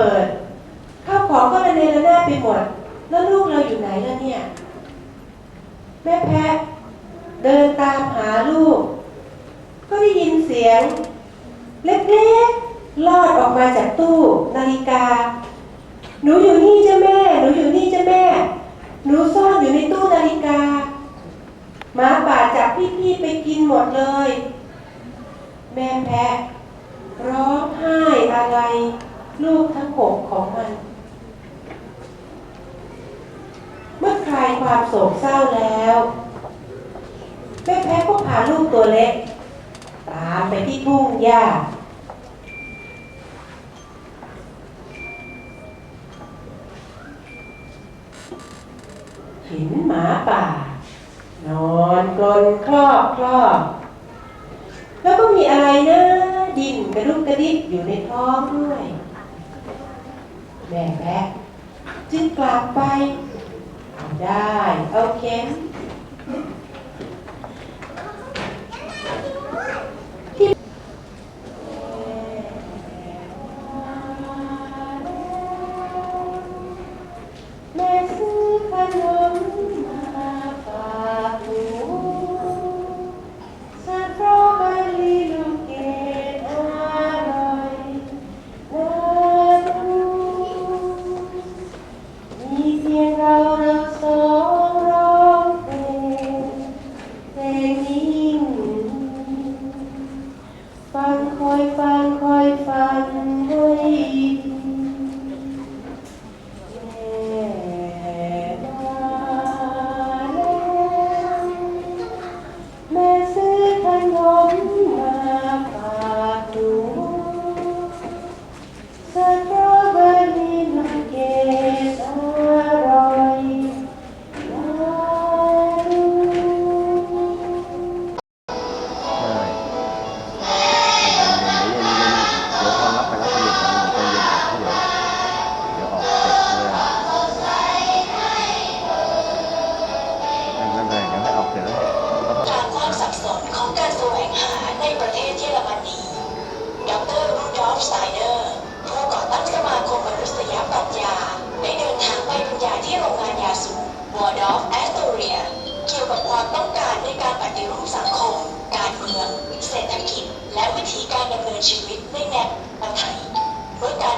ปิด ข้าวของก็ระเนระนาดไปหมด แล้วลูกเราอยู่ไหนแล่ะเนี่ย แม่แพะเดินตามหาลูก ก็ได้ยินเสียง เล็กๆลอดออกมาจากตู้นาฬิกา หนูอยู่นี่จ้ะแม่ หนูอยู่นี่จ้ะแม่ หนูซ่อนอยู่ในตู้นาฬิกาหมาป่าจับพี่ๆไปกินหมดเลย แม่แพะร้องไห้อะไร ลูกทั้งหกของมัน เมื่อคลายความโศกเศร้าแล้วแม่แพะก็พาลูกตัวเล็ก ตามไปที่ทุ่งหญ้าเห็นหมาป่า นอนกลนคลอกคลอกแล้วก็มีอะไรนะ ดินกระดุกกระดิกอยู่ในท้องด้วย แม่แพะจึงกลับไป ได้ โอเค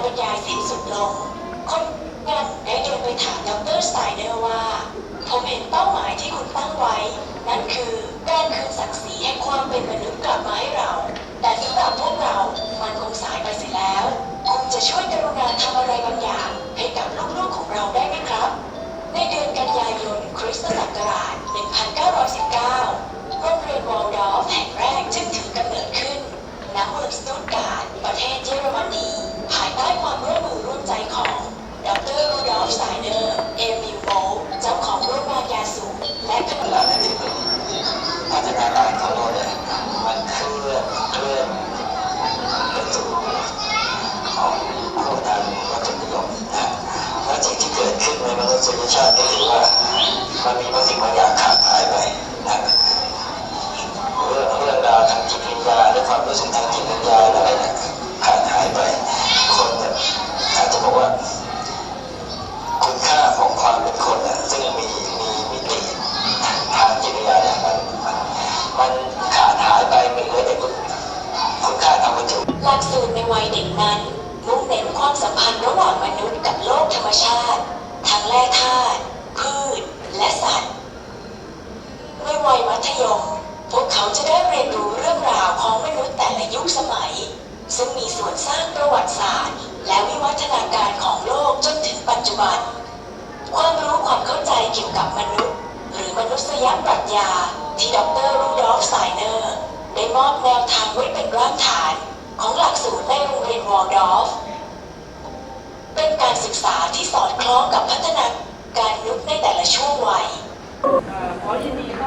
บรรยายสิ้นสุดลง คนงานได้เดินไปถามดรสไตเนอร์ว่า ผมเห็นเป้าหมายที่คุณตั้งไว้ นั่นคือการคืนศักดิ์ศรีแห่งความเป็นมนุษย์กลับมาให้เรา แต่สำหรับพวกเรามันคงสายไปเสียแล้ว คุณจะช่วยกรุณาทำอะไรบางอย่างให้กับลูกๆของเราได้ไหมครับ ในเดือนกันยายนคริสตศักราช 1919 โรงเรียนวอลดอฟแห่งแรกจึงถือกำเนิดขึ้นณเมืองสตุตการ์ดประเทศเยอรมนี ดรรูดอล์ฟไซเนอร์ เอมิลโบเจ้าของโรงงานยาสูบและคณะและในที่สุดพัฒนาการของเราเนี่ยมันเคลื่อนเคลื่อนไปสู่ของผู้ทางวัตถุนิยมนะและสิ่งที่เกิดขึ้นในมนุษยชาติก็คือว่า มันมีบางสิ่งบางอย่างขาดหายไปนะเรื่องเรื่องราวทางจิตวิญญาณและความรู้สึกทางจิตวิญญาณ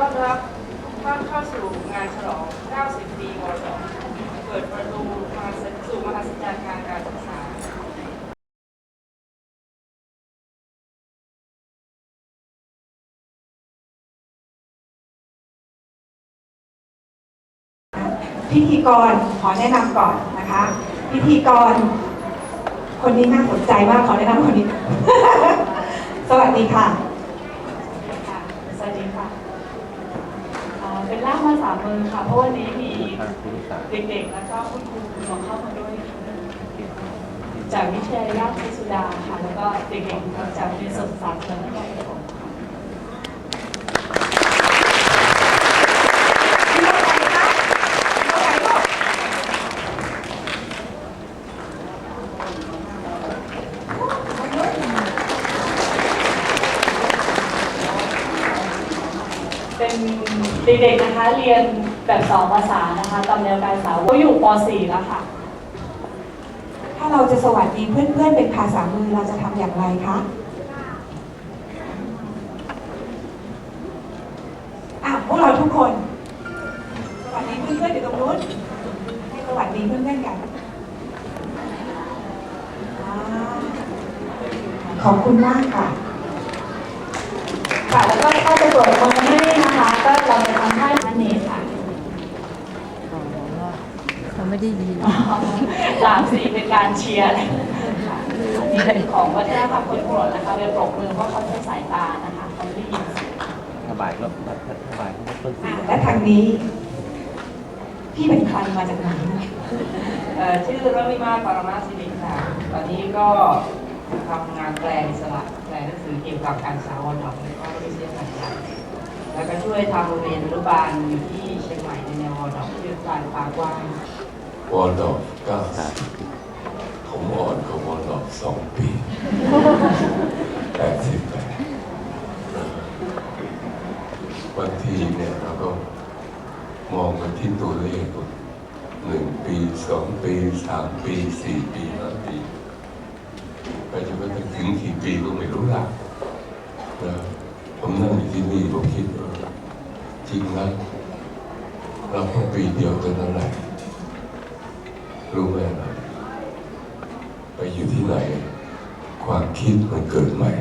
อนรับท่านเข้าสู่งานฉลอง 90 ปีวอดเปิดประตูมาสู่มหัศจรรย์การการศึกษาพิธีกรขอแนะนำก่อนนะคะ พิธีกร คนนี้น่าสนใจมากขอแนะนำคนนี้ สวัสดีค่ะเอ่อเป็นล่า มาษามมือค่ะ เพราะวันนี้มีเด็กๆ แล้วก็คุณครูของเข้ามาด้วยค่ะจากวิทยาลัยราชสุดาค่ะ แล้วก็เด็กๆจากเรียนสดสาธารณสุขค่ะเป็น เด็กๆนะคะเรียนแบบสองภาษานะคะตำแนวการศึกษาเขาอยู่ป .4 แล้วค่ะ ถ้าเราจะสวัสดีเพื่อนๆเป็นภาษามือเราจะทำอย่างไรคะพวกเราทุกคน สวัสดีเพื่อนๆอยู่ตรงนู้นให้สวัสดีเพื่อนๆกันอ่าขอบคุณมากค่ะ ค่ะ แล้วก็เข้าไปตรวจคนให้นะคะ ก็เราจะทำให้พันเนตค่ะ เขาไม่ได้ยิน สามสี่เป็นการเชียร์เลยค่ะนี่เป็นของวัฒนธรรมคนโปรดนะคะเป็นปรบมือเพราะเขาใช้สายตานะคะเขาไม่ได้ยินเสียง สบายก็สบายก็ต้นสี และทางนี้ พี่เป็นใครมาจากไหนนะ เอ่อชื่อรมิมาปรมาสิริค่ะ ตอ นี้ก็ทำงานแปลอิสระแปลหนังสือเกี่ยวกับการสาวดอกแล้วก็วิทยาศาสตร์แล้วก็ช่วยทำโรงเรียนอนุบาลอยู่ที่เชียงใหม่ในแนววอดอกชื่อการปากว้างวอลดอกเก้าสิบผมอ่อนกว่าวอลดอกสองปีแปดสิบแปดบางทีเนี่ยเราก็มองไปที่ตัวเลขหนึ่งปีสองปีสามปีสี่ปีห้าปี จนกระทั่งถึงกี่ปีก็ไม่รู้ละนะผมนั่งอยู่ที่นี่ผมคิดว่าจริงนะเราแค่ปีเดียวเท่านั้นแหละรู้ไหมครับไปอยู่ที่ไหน ความคิดมันเกิดใหม่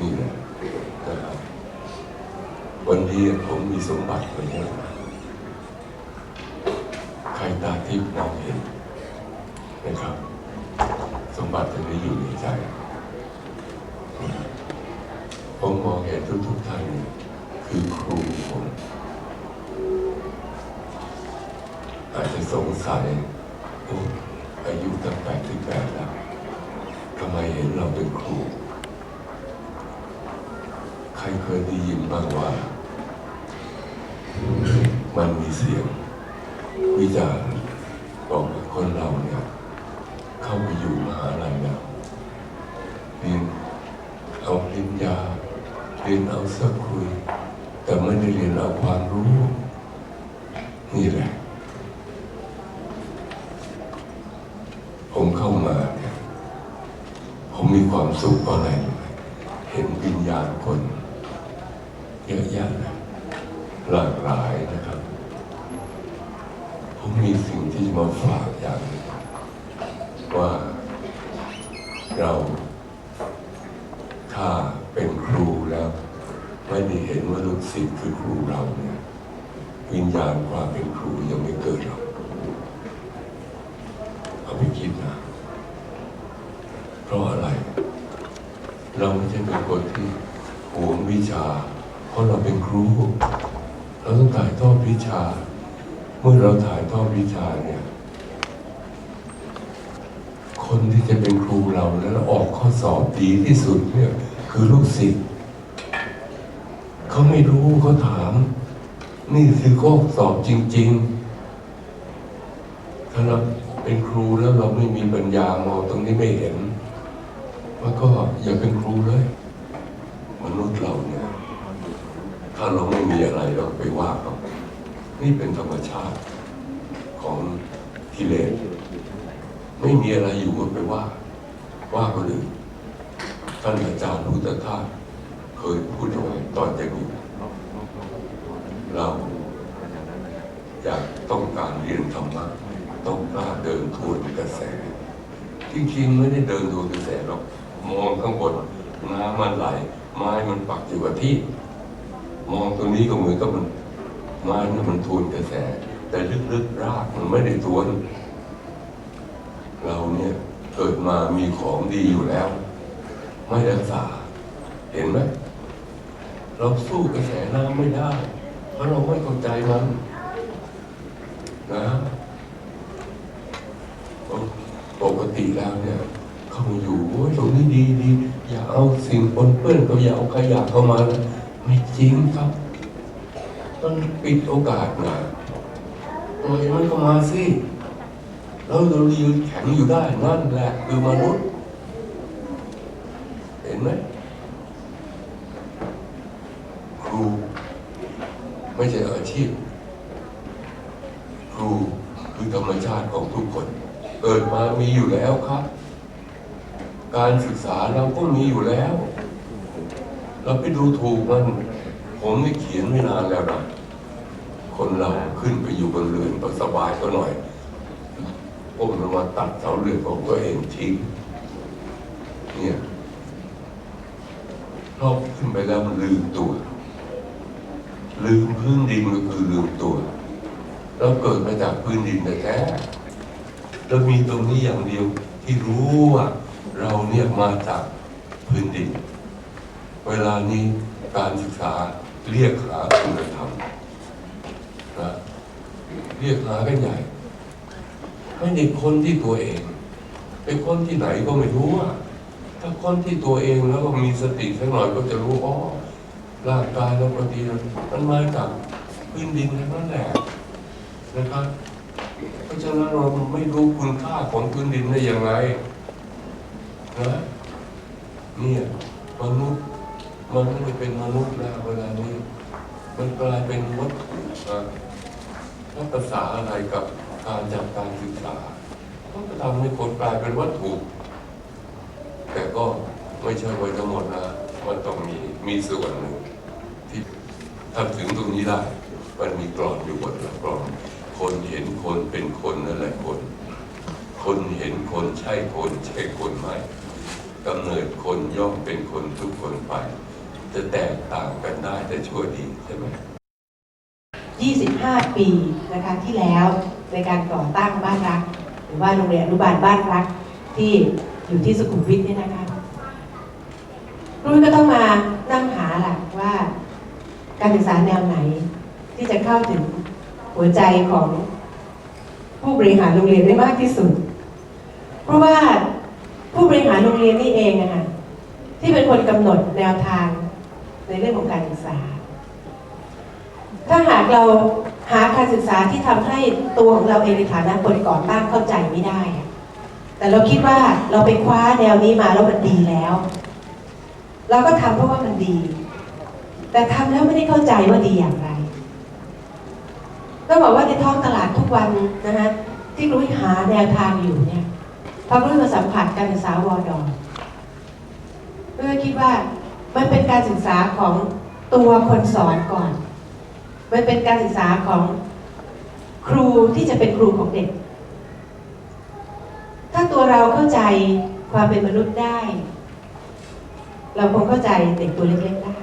นี่แหละนะครับวันนี้ผมมีสมบัติมาเยอะมากใครตาทิพย์มองเห็นนะครับ สมบัติตัวนี้อยู่ในใจ ผมมองเห็นทุกๆท่านคือครูผมอาจจะสงสัยอายุตั้งแปดสิบแปดแล้วทำไมเห็นเราเป็นครู ใครเคยได้ยินบ้างว่า มันมีเสียง วิจารณ์บอกว่าคนเราเนี่ย เข้าไปอยู่แล้วเรียนเอาปริญญาเรียนเอาสักคุย แต่ไม่ได้เรียนเอาความรู้ นี่แหละ ผมเข้ามาเนี่ยผมมีความสุขเพราะอะไรรู้ไหมเห็นวิญญาณคน เยอะแยะหลากหลายนะครับผมมีสิ่งที่จะมาฝากอย่างหนึ่งว่าเราถ้าเป็นครูแล้ว ไม่ได้เห็นว่าลูกศิษย์คือครูเราเนี่ยวิญญาณความเป็นครูยังไม่เกิดหรอกเอาไปคิดนะเพราะอะไร เราไม่ใช่เป็นคนที่หวงวิชา เพราะเราเป็นครู เราต้องถ่ายทอดวิชา เมื่อเราถ่ายทอดวิชาเนี่ย คนที่จะเป็นครูเราแล้วออกข้อสอบดีที่สุดเนี่ยคือลูกศิษย์เขาไม่รู้เขาถาม นี่คือข้อสอบจริง ๆ ถ้าเราเป็นครูแล้วเราไม่มีปัญญามองตรงนี้ไม่เห็นมันก็อย่าเป็นครูเลย มนุษย์เรา ถ้าเราไม่มีอะไรเราไปว่าเขานี่เป็นธรรมชาติของกิเลสไม่มีอะไรอยู่ก็ไปว่า ว่าคนอื่นท่านอาจารย์พุทธทาสเคยพูดเอาไว้ตอนจะอยู่เราอยากต้องการเรียนธรรมะต้องกล้าเดินทวนกระแสจริงๆไม่ได้เดินทวนกระแสหรอกมองข้างบนน้ำมันไหลไม้มันปักอยู่กับที่ มองตรงนี้ก็เหมือนกับมันไม้นี่มันทวนกระแส แต่ลึกๆรากมันไม่ได้ทวน เราเนี่ยเกิดมามีของดีอยู่แล้ว ไม่รักษา เห็นไหมเราสู้กระแสน้ำไม่ได้ เพราะเราไม่เข้าใจมันนะปกติแล้วเนี่ยเขามาอยู่โอ้ยตรงนี้ดีดีอย่าเอาสิ่งปนเปื้อนก็อย่าเอาขยะเข้ามานะ ไม่จริงครับต้องปิดโอกาสนะปล่อยมันเข้ามาสิแล้วเรายืนแข็งอยู่ได้นั่นแหละคือมนุษย์ เห็นไหมครู ไม่ใช่อาชีพ ครูคือธรรมชาติของทุกคน เกิดมามีอยู่แล้วครับ การศึกษาเราก็มีอยู่แล้ว เราไปดูถูกมันผมไม่เขียนไม่นานแล้วนะคนเราขึ้นไปอยู่บนเรือนก็สบายก็หน่อยผมมันมาตัดเสาเรือนของตัวเองทิ้งเนี่ยรอขึ้นไปแล้วมันลืมตัว ลืมพื้นดินก็คือลืมตัวเราเกิดมาจากพื้นดินแต่แท้เรามีตรงนี้อย่างเดียวที่รู้ว่าเราเนี่ยมาจากพื้นดิน เวลานี้การศึกษาเรียกหาคุณธรรมนะเรียกหากันใหญ่ไม่ได้คนที่ตัวเองเป็นคนที่ไหนก็ไม่รู้อะถ้าคนที่ตัวเองแล้วก็มีสติสักหน่อยก็จะรู้อ๋อร่างกายเราปฏิมันมาจากพื้นดินทั้งนั้นแหละนะครับเพราะฉะนั้นเราไม่รู้คุณค่าของพื้นดินได้อยังไงนะเนี่ยมนุษย์ มันไม่ได้เป็นมนุษย์แล้วเวลานี้ มันกลายเป็นวัตถุนะแล้วภาษาอะไรกับการจากการศึกษาต้องทำให้คนกลายเป็นวัตถุ แต่ก็ไม่ใช่ไว้ทั้งหมดนะมันต้องมีมีส่วนหนึ่งที่ทำถึงตรงนี้ได้ มันมีกรอนอยู่บนหลักรอนคนเห็นคนเป็นคนนั่นแหละคน คนเห็นคนใช่คนใช่คนไหมกำเนิดคนย่อมเป็นคนทุกคนไป จะแตกต่างกันได้แต่ชั่วดีใช่ไหม25 ปีนะคะที่แล้วในการก่อตั้งบ้านรัก หรือว่าโรงเรียนอนุบาลบ้านรักที่อยู่ที่สุขุมวิทเนี่ยนะคะรุ่นก็ต้องมานั่งหาแหละว่าการศึกษาแนวไหน ที่จะเข้าถึงหัวใจของผู้บริหารโรงเรียนได้มากที่สุด เพราะว่าผู้บริหารโรงเรียนนี่เองอะค่ะที่เป็นคนกำหนดแนวทาง ในเรื่องของการศึกษา ถ้าหากเราหาการศึกษาที่ทำให้ตัวของเราเองในฐานะคนก่อตั้งเข้าใจไม่ได้ แต่เราคิดว่าเราไปคว้าแนวนี้มาแล้วมันดีแล้ว เราก็ทำเพราะว่ามันดี แต่ทำแล้วไม่ได้เข้าใจว่าดีอย่างไรต้องบอกว่าในท้องตลาดทุกวันนะคะที่รู้หาแนวทางอยู่เนี่ยพอรู้มาสัมผัสการศึกษาวอดอนเพื่อคิดว่า มันเป็นการศึกษาของตัวคนสอนก่อน มันเป็นการศึกษาของครูที่จะเป็นครูของเด็ก ถ้าตัวเราเข้าใจความเป็นมนุษย์ได้ เราคงเข้าใจเด็กตัวเล็กๆได้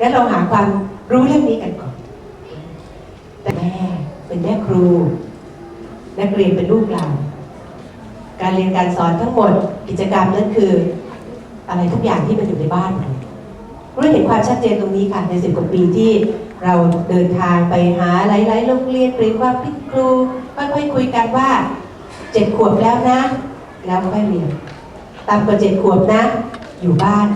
งั้นเราหาความรู้เรื่องนี้กันก่อน แต่แม่เป็นแม่ครู นักเรียนเป็นลูกเรา การเรียนการสอนทั้งหมดกิจกรรมนั้นคือ อะไรทุกอย่างที่มันอยู่ในบ้านเรา เราเห็นความชัดเจนตรงนี้ค่ะในสิบกว่าปีที่เราเดินทางไปหาหลายๆโรงเรียนหรือว่าพิครูค่อยๆคุยกันว่าเจ็ดขวบแล้วนะ แล้วค่อยเรียนต่ำกว่าเจ็ดขวบนะ อยู่บ้าน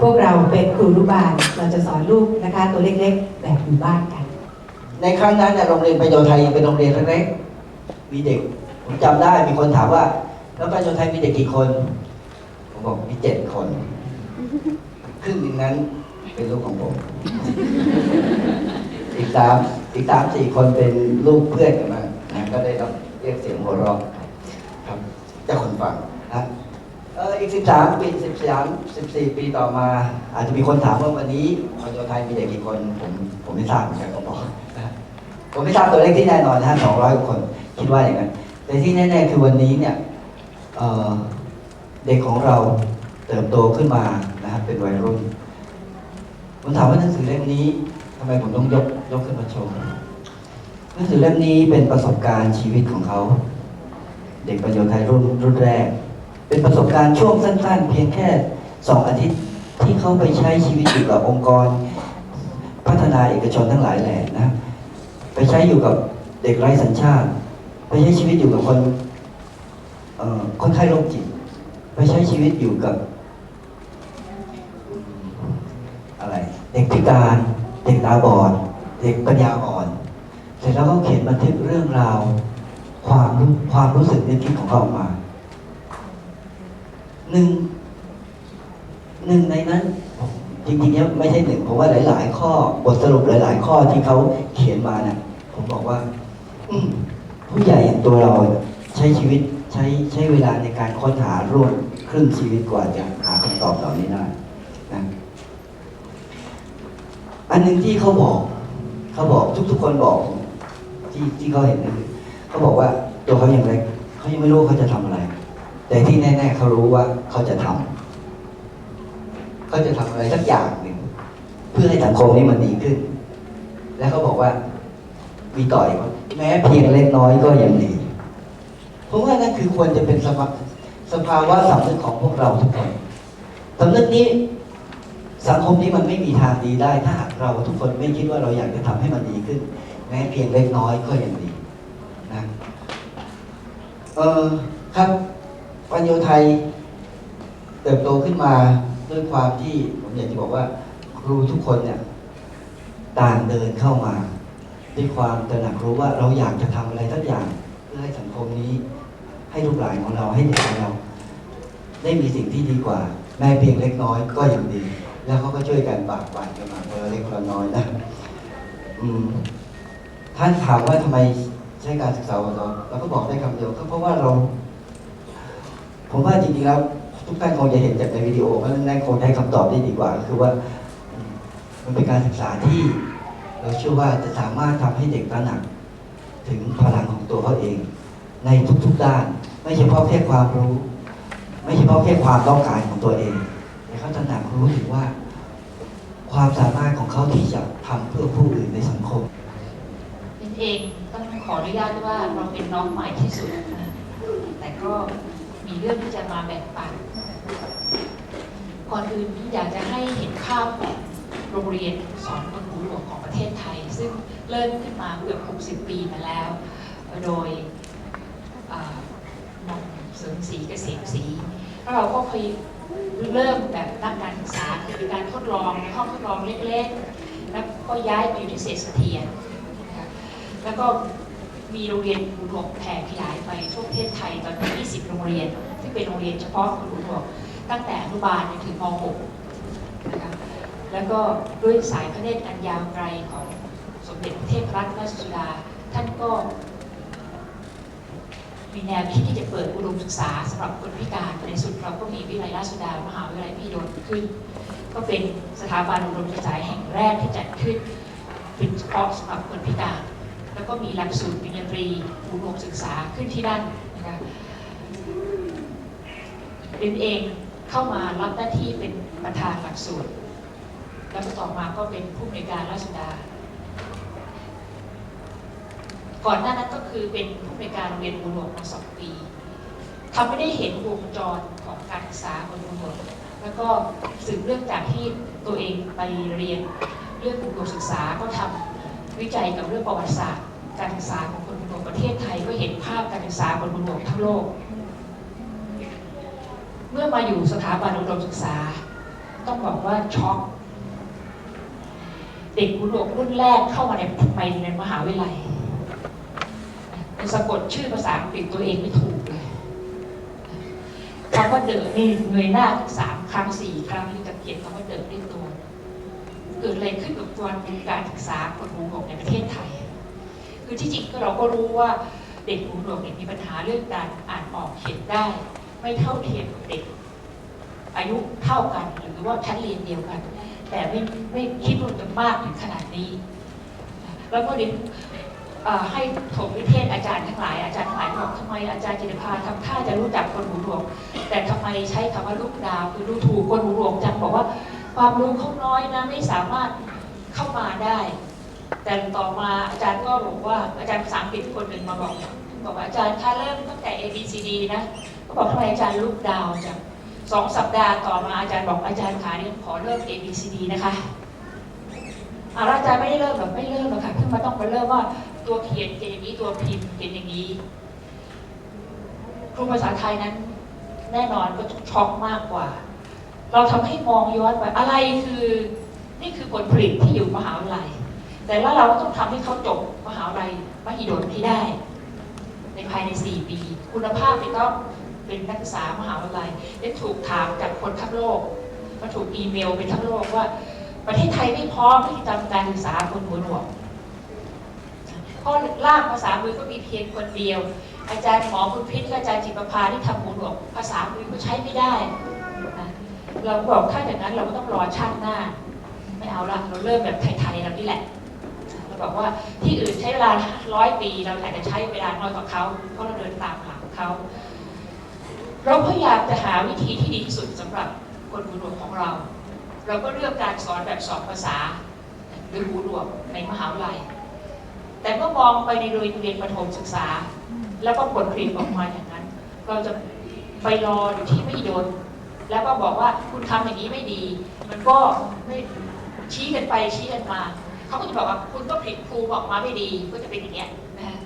พวกเราเป็นครูรุบาลเราจะสอนลูกนะคะ ตัวเล็กๆ แบบอยู่บ้านกัน ในครั้งนั้นเนี่ยโรงเรียนประโยชน์ไทยยังเป็นโรงเรียนเล็กๆมีเด็ก ผมจำได้มีคนถามว่า แล้วประโยชน์ไทยมีเด็กกี่คน ผมบอกมีเจ็ดคนครึ่งหนึ่งนั้น เป็นลูกของผมอีกสามอีกสามสี่คนเป็นลูกเพื่อนกันมานะก็ได้รับเรียกเสียงหัวเราะครับจ้าคนฟังนะเอออีกสิบสามปีสิบสามสิบสี่ปีต่อมา อาจจะมีคนถามว่าวันนี้ประโยชน์ไทยมีเด็กกี่คน ผมผมไม่ทราบเหมือนกันผมบอกผมไม่ทราบตัวเลขที่แน่นอนนะฮะสองร้อยคน คิดว่าอย่างนั้นแต่ที่แน่ๆคือวันนี้เนี่ยเเด็กของเราเติบโตขึ้นมานะฮะเป็นวัยรุ่น ผมถามว่าหนังสือเล่มนี้ทำไมผมต้องยกยกขึ้นมาโชว์หนังสือเล่มนี้เป็นประสบการณ์ชีวิตของเขา เด็กประโยชน์ไทยรุ่นรุ่นแรก เป็นประสบการณ์ช่วงสั้น ๆ เพียงแค่สองอาทิตย์ที่เขาไปใช้ชีวิตอยู่กับองค์กร พัฒนาเอกชนทั้งหลายแหล่นะ ไปใช้อยู่กับเด็กไร้สัญชาติ ไปใช้ชีวิตอยู่กับคนคนไข้โรคจิต ไปใช้ชีวิตอยู่กับ อะไร เด็กพิการ เด็กตาบอด เด็กปัญญาอ่อน เสร็จแล้วก็เขียนบันทึกเรื่องราว ความรู้ความรู้สึกนึกคิดของเขาออกมาหนึ่งหนึ่งในนั้นจริงๆเนี่ยไม่ใช่หนึ่งผมว่าหลาย ๆ ข้อบทสรุปหลาย ๆ ข้อที่เขาเขียนมาเนี่ยผมบอกว่า อืผู้ใหญ่อย่างตัวเราใช้ชีวิตใช้ใช้เวลาในการค้นหาร่วมครึ่งชีวิตกว่าจะหาคำตอบเหล่านี้ได้นะอั นหนึ่งที่เขาบอก เขาบอกทุกๆคนบอก ที่ที่เขาเห็นนะคือเขาบอกว่าตัวเขายังเล็กเขายังไม่รู้เขาจะทำอะไร แต่ที่แน่ ๆเขารู้ว่าเขาจะทำเขาจะทำอะไรสักอย่างหนึ่งเพื่อให้สังคมนี้มันดีขึ้น แล้วเขาบอกว่ามีต่อยว่าแม้เพียงเล็กน้อยก็ยังดีผมว่านั่นคือควรจะเป็นสภาสภาวะสำนึกของพวกเราทุกคนสำนึกนี้ สังคมนี้มันไม่มีทางดีได้ ถ้าหากเราทุกคนไม่คิดว่าเราอยากจะทำให้มันดีขึ้น แม้เพียงเล็กน้อยก็ยังดีนะเออครับปัญโยไทยเติบโตขึ้นมาด้วยความที่ผมอยากจะบอกว่า ครูทุกคนเนี่ยต่างเดินเข้ามา ด้วยความตระหนักรู้ว่าเราอยากจะทำอะไรสักอย่าง เพื่อให้สังคมนี้ ให้ลูกหลานของเราให้เด็กของเรา ได้มีสิ่งที่ดีกว่า แม้เพียงเล็กน้อยก็ยังดี แล้วเขาก็ช่วยกันบากบั่นกันมาเออเล็กคนละน้อยนะอืมท่านถามว่าทำไมใช้การศึกษาของเราเราก็บอกได้คำเดียวก็เพราะว่าเรา ผมว่าจริงๆแล้วทุกท่านคงจะเห็นจากในวิดีโอเพราะนั้นคงได้คำตอบได้ดีกว่าก็คือว่า มันเป็นการศึกษาที่ เราเชื่อว่าจะสามารถทำให้เด็กตระหนัก ถึงพลังของตัวเขาเอง ในทุกๆด้าน ไม่เฉพาะแค่ความรู้ ไม่เฉพาะแค่ความต้องการของตัวเอง เขาตระหนักรู้ถึงว่า ความสามารถของเขาที่จะทำเพื่อผู้อื่นในสังคมเป็นเองต้องขออนุญาตว่าเราเป็นน้องใหม่ที่สุดนะแต่ก็มีเรื่องที่จะมาแบ่งปันก่อนอื่นอยากจะให้เห็นภาพของโรงเรียนสอนคนหูหลวงของประเทศไทย ซึ่งเริ่มขึ้นมาเกือบ 60 ปีมาแล้ว โดยอ่าหม่อมเสริมศรีเกษมศรีแล้วเราก็เคย เริ่มแบบนักการศึกษาคือการทดลองในห้องทดลองเล็กๆ แล้วก็ย้ายมาอยู่ที่เศษฐเทียนแล้วก็มีโรงเรียนครูหลวงแผ่ขยายไปทั่วประเทศไทยตอนนี้20 โรงเรียน ที่เป็นโรงเรียนเฉพาะครูหลวงตั้งแต่อนุบาลจนถึงม .6 นะคะแล้วก็ด้วยสายพระเนตรอันยาวไกลของสมเด็จพระเทพรัตนราชสุดาท่านก็ มีแนวคิดที่จะเปิดอุดมศึกษาสำหรับคนพิการในสุดเราก็มีวิทยาลัยราชดามหาวิทยาลัยมหิดลขึ้น ก็เป็นสถาบันอุดมศึกษาแห่งแรกที่จัดขึ้นเป็นเฉพาะสำหรับคนพิการ แล้วก็มีหลักสูตรปริญญาตรีอุดมศึกษาขึ้นที่นั่นนะคะเรียนเองเข้ามารับหน้าที่เป็นประธานหลักสูตร แล้วก็ต่อมาก็เป็นผู้อำนวยการราชดา ก่อนหน้านั้นก็คือเป็นผู้อำนการเรียนบูหลวงมาสองปีทำไม่ได้เห็นวงจรของการศึกษาบนบูหลวงแล้วก็สืบเรื่องจากที่ตัวเองไปเรียนเรื่องบูหลวงศึกษาก็ทำวิจัยกับเรื่องประวัติศาสตร์ การศึกษาของคนบูหลวงประเทศไทยก็เห็นภาพการศึกษาบนบูหลวงทั้งโลก เมื่อมาอยู่สถาบันอุดมศึกษา ต้องบอกว่าช็อกเด็กบุรุษรุ่นแรกเข้ามาในไปในมหาวิทยาลัย สะกดชื่อภาษาอังกฤษตัวเองไม่ถูกเลยคำว่าเดินนี่เงยหน้าสามครั้งสี่ครั้งที่จะเขียนคำว่าเดินด้วยตัว เกิดอะไรขึ้นกับตัวการศึกษาคนหูหนวกในประเทศไทย คือที่จริงเราก็รู้ว่าเด็กหูหนวกเนี่ยมีปัญหาเรื่องการอ่านออกเขียนได้ ไม่เท่าเทียมกับเด็ก อายุเท่ากันหรือว่าชั้นเรียนเดียวกัน แต่ไม่ไม่คิดว่าจะมากถึงขนาดนี้ แล้วก็เรียน ให้ถมวิเทศอาจารย์ทั้งหลายอาจารย์ทั้งหลายบอกทำไมอาจารย์จิตภาทำท่าจะรู้จักคนหูหนวกแต่ทำไมใช้คำว่าลูกดาวคือดูถูกคนหูหนวกจังบอกว่า ความรู้เขาน้อยนะไม่สามารถเข้ามาได้ แต่ต่อมาอาจารย์ก็บอกว่าอาจารย์ภาษาอังกฤษคนหนึ่งมาบอกบอกว่าอาจารย์ถ้าเริ่มตั้งแต่ A B C D นะก็บอกทำไมอาจารย์ลูกดาวจังสองสัปดาห์ต่อมาอาจารย์บอกอาจารย์ขาเนี่ยขอเริ่ม A B C D นะคะอาแล้วอาจารย์ไม่ได้เริ่มแบบไม่เริ่มหรอกค่ะเพิ่งมาต้องมาเริ่มว่า ตัวเขียนเขียนอย่างนี้ตัวพิมพ์เขียนอย่างนี้ ครูภาษาไทยนั้น แน่นอนก็ช็อกมากกว่า เราทำให้มองย้อนไปอะไรคือนี่คือผลผลิตที่อยู่มหาวิทยาลัย แต่ว่าเราต้องทำให้เขาจบมหาวิทยาลัยมหิดลให้ได้ ในภายใน 4 ปี คุณภาพไม่ต้องเป็นนักศึกษามหาวิทยาลัยได้ถูกถามจากคนทั้งโลกมาถูกอีเมลไปทั้งโลกว่า ประเทศไทยไม่พร้อมที่จะทำการศึกษาคนหัวหนวก เพราะล่ามภาษามือก็มีเพียงคนเดียว อาจารย์หมอคุณพิษและอาจารย์จิประภาที่ทำหูหนวกภาษามือก็ใช้ไม่ได้ เราบอกถ้าอย่างนั้นเราก็ต้องรอชาติหน้า ไม่เอาละเราเริ่มแบบไทยๆเรานี่แหละเราบอกว่าที่อื่นใช้เวลาร้อยปีเราอาจจะใช้เวลาน้อยกว่าเขาเพราะเราเดินตามหลังเขาเราพยายามจะหาวิธีที่ดีที่สุดสำหรับคนหูหนวกของเรา เราก็เลือกการสอนแบบสองภาษาหรือหูหนวกในมหาวิทยาลัย แต่เมื่อมองไปในโรงเรียนประถมศึกษา แล้วก็ผลผลิตออกมาอย่างนั้น เราจะไปรออยู่ที่ไม่โดนแล้วก็บอกว่าคุณทำอย่างนี้ไม่ดี มันก็ไม่ชี้กันไปชี้กันมา เขาก็จะบอกว่าคุณก็ผลิตครูออกมาไม่ดี ก็จะเป็นอย่างเงี้ยนะฮะ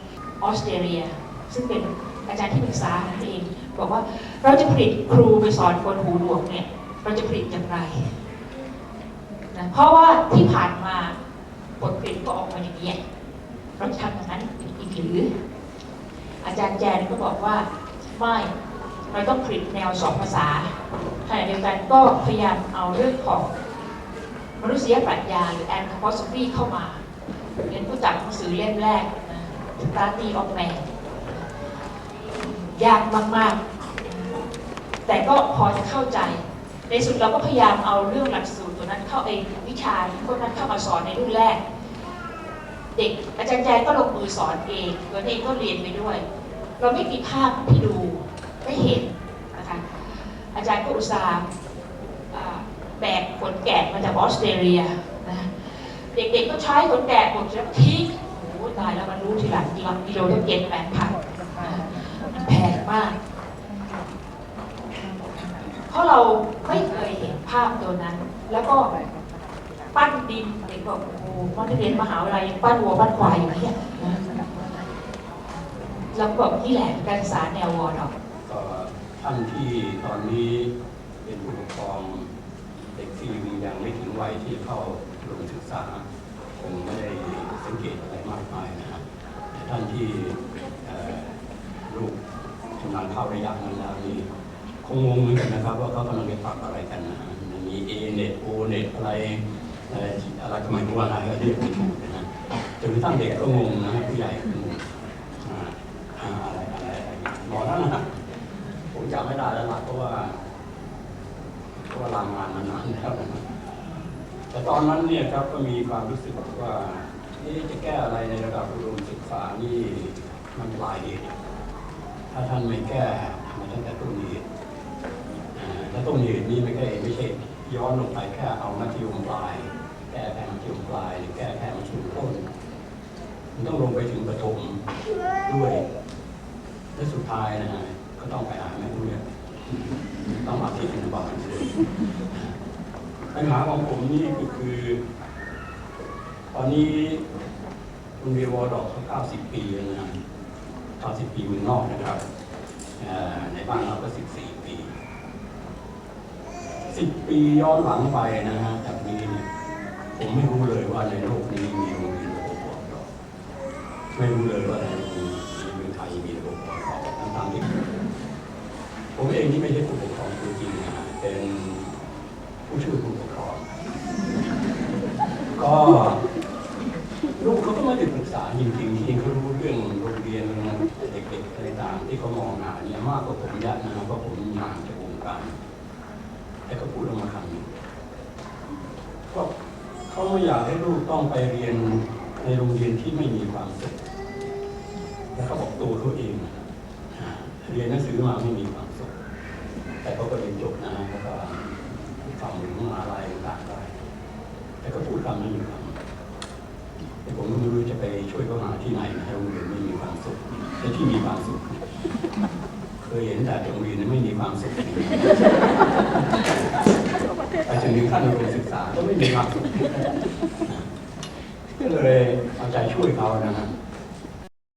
ออสเตรเลีย ซึ่งเป็นอาจารย์ที่ปรึกษานั่นเอง บอกว่าเราจะผลิตครูไปสอนคนหูหนวกเนี่ยเราจะผลิตอย่างไรนะเพราะว่าที่ผ่านมาผลผลิตก็ออกมาอย่างนี้ ยเราะทำอย่างนั้นอีกหรือ อาจารย์แจนก็บอกว่าไม่เราต้องผลิตแนวสองภาษาขณะเดียวกันก็พยายามเอาเรื่องของมนุษยปรัชญาหรือ anthroposophy เข้ามาเรียนผู้จักหนังสือเล่มแรกนะ Study of Man ยากมาก ๆ แต่ก็พอจะเข้าใจ ในสุดเราก็พยายามเอาเรื่องหลักสูตรตัวนั้นเข้าเองวิชาที่พวกนั้นเข้ามาสอนในรุ่นแรก เด็กอาจารย์แจก็ลงมือสอนเองตัวเองก็เรียนไปด้วย เราไม่มีภาพที่ดูไม่เห็นนะคะอาจารย์ก็อุตส่าห์แบกขนแกะมาจากออสเตรเลียนะเด็กๆก็ใช้ขนแกะหมดแล้วทิ้งโอ้ตายแล้วมันรู้ทีหลังกิโลกิโลต้องเก็บแปดพันมันแพงมาก เพราะเราไม่เคยเห็นภาพตัวนั้นแล้วก็ ปั้นดินเด็กบอกโอ้โหมันเรียนมหาวิทยาลัยยังปั้นวัวปั้นควายอยู่เนี่ยเราก็บอกนี่แหละการศึกษาแนววอร์ดอกก็ท่านที่ตอนนี้เป็นผู้ปกครองเด็กที่ยังไม่ถึงวัยที่เข้าโรงศึกษาคงไม่ได้สังเกตอะไรมากมายนะครับแต่ท่านที่ลูกชำนาญเข้าระยะนั้นแล้วนี่คงงงเหมือนกันนะครับ ว่าเขากำลังจะปรับอะไรกันนะมันมี A เน็ต O เน็ตอะไร อะไรอะไรก็ไม่รู้อะไรก็เรียกไม่ถูกนะฮะจนกระทั่งเด็กก็งงนะฮะผู้ใหญ่ก็งงอะไรอะไรอะไรบอกท่นนะผมจำไม่ได้แล้วละเพราะว่าเพราะว่าลางานมานานแล้วนะแต่ตอนนั้นเนี่ยครับก็มีความรู้สึกว่าเอ๊ะจะแก้อะไรในระดับอุดมศึกษานี่มันปลายเหตุถ้าท่านไม่แก้มันตั้งแต่ต้นเหตุแล้วต้นเหตุนี่ไม่ใช่ไม่ใช่ย้อนลงไปแค่เอามัธยมปลาย แก้แค่มัธยมปลายหรือแก้แค่มัธยมต้นมันต้องลงไปถึงประถมด้วย และสุดท้ายนะฮะก็ต้องไปหาแม่เรียนต้องมาที่อนุบาลปัญหาของผมนี่ก็คือ ตอนนี้โรงเรียนวอดอกเขา90 ปีแล้วนะฮะ90 ปีเมืองนอกนะครับ ในบ้านเราก็ 14 ปี 10 ปีย้อนหลังไปนะฮะจากนี้ ผมไม่รู้เลยว่าในโลกนี้มีโรงเรียนระบบวอดอกไม่รู้เลยว่าในเมืองไทยมีระบบปกครองทั้งๆที่ผมเองนี่ไม่ใช่ผู้ปกครองจริงนะเป็นผู้ช่วยผู้ปกครอง ก็ลูกเขาก็ไม่ได้ปรึกษาจริงๆ ต้องไปเรียนในโรงเรียนที่ไม่มีความสุขแล้วเขาบอกตัวเขาเอง เรียนหนังสือมาไม่มี